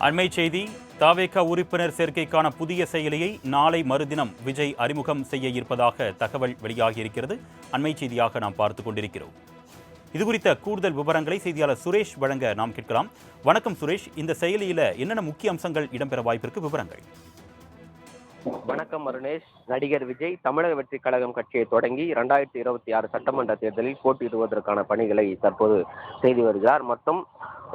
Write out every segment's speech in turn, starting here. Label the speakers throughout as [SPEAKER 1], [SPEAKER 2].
[SPEAKER 1] அண்மை செய்தி தாவேக உறுப்பினர் சேர்க்கைக்கான புதிய செயலியை நாளை மறுதினம் விஜய் அறிமுகம் செய்ய இருப்பதாக தகவல் வெளியாகியிருக்கிறது. அண்மை செய்தியாக நாம் பார்த்து கொண்டிருக்கிறோம். இது குறித்த கூடுதல் விவரங்களை செய்தியாளர் சுரேஷ் வழங்க நாம் கேட்கலாம். வணக்கம் சுரேஷ். இந்த செயலியில என்னென்ன முக்கிய அம்சங்கள் இடம்பெற வாய்ப்பிற்கு விவரங்கள்.
[SPEAKER 2] வணக்கம் அருணேஷ். நடிகர் விஜய் தமிழக வெற்றி கழகம் கட்சியை தொடங்கி இரண்டாயிரத்தி இருபத்தி ஆறு சட்டமன்ற தேர்தலில் போட்டியிடுவதற்கான பணிகளை தற்போது செய்து வருகிறார். மொத்தம்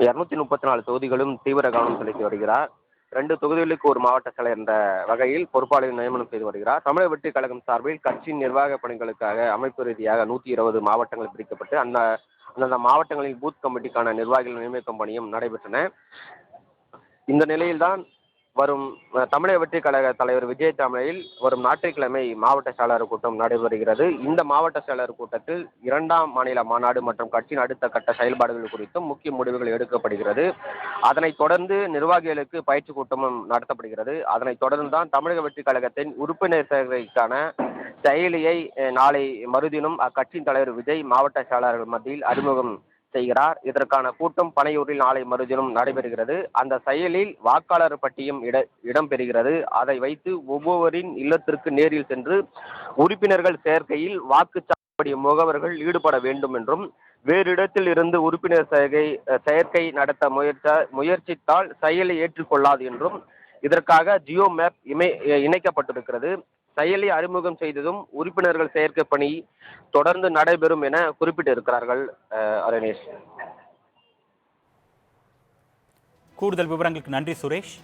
[SPEAKER 2] இருநூத்தி முப்பத்தி நாலு தொகுதிகளும் தீவிர கவனம் செலுத்தி வருகிறார். ரெண்டு தொகுதிகளுக்கு ஒரு மாவட்ட செயலர் என்ற வகையில் பொறுப்பாளர் நியமனம் செய்து வருகிறார். தமிழக வெற்றி கழகம் சார்பில் கட்சியின் நிர்வாக பணிகளுக்காக அமைப்பு ரீதியாக நூற்றி இருபது மாவட்டங்கள் பிரிக்கப்பட்டு அந்த அந்தந்த மாவட்டங்களில் பூத் கமிட்டிக்கான நிர்வாகிகள் நியமிக்கும் பணியும் நடைபெற்றன. இந்த நிலையில்தான் வரும் தமிழக வெற்றி கழக தலைவர் விஜய் தமிழில் வரும் ஞாயிற்றுக்கிழமை மாவட்ட செயலாளர் கூட்டம் நடைபெறுகிறது. இந்த மாவட்ட செயலாளர் கூட்டத்தில் இரண்டாம் மாநில மாநாடு மற்றும் கட்சியின் அடுத்த கட்ட செயல்பாடுகள் குறித்தும் முக்கிய முடிவுகள் எடுக்கப்படுகிறது. அதனைத் தொடர்ந்து நிர்வாகிகளுக்கு பயிற்சி கூட்டமும் நடத்தப்படுகிறது. அதனைத் தொடர்ந்து தான் தமிழக வெற்றி கழகத்தின் உறுப்பினர் சேர்க்கைக்கான செயலியை நாளை மறுதினம் அக்கட்சியின் தலைவர் விஜய் மாவட்ட செயலாளர்கள் மத்தியில் அறிமுகம் செய்கிறார். இதற்கான கூட்டம் பனையூரில் நாளை மறுதினம் நடைபெறுகிறது. அந்த செயலில் வாக்காளர் பட்டியும் இட இடம்பெறுகிறது. அதை வைத்து ஒவ்வொருவரின் இல்லத்திற்கு நேரில் சென்று உறுப்பினர்கள் சேர்க்கையில் வாக்குச்சாவடி முகவர்கள் ஈடுபட வேண்டும் என்றும் வேறு இடத்தில் இருந்து உறுப்பினர் சேர்க்கை செயற்கை நடத்த முயற்ச முயற்சித்தால் செயலை ஏற்றுக்கொள்ளாது என்றும் இதற்காக ஜியோ மேப் இமை இணைக்கப்பட்டிருக்கிறது. செயலி அறிமுகம் செய்ததும் உறுப்பினர்கள் சேர்க்கை பணி தொடர்ந்து நடைபெறும் என குறிப்பிட்டிருக்கிறார்கள் அரணேஷ்.
[SPEAKER 1] கூடுதல் விவரங்களுக்கு நன்றி சுரேஷ்.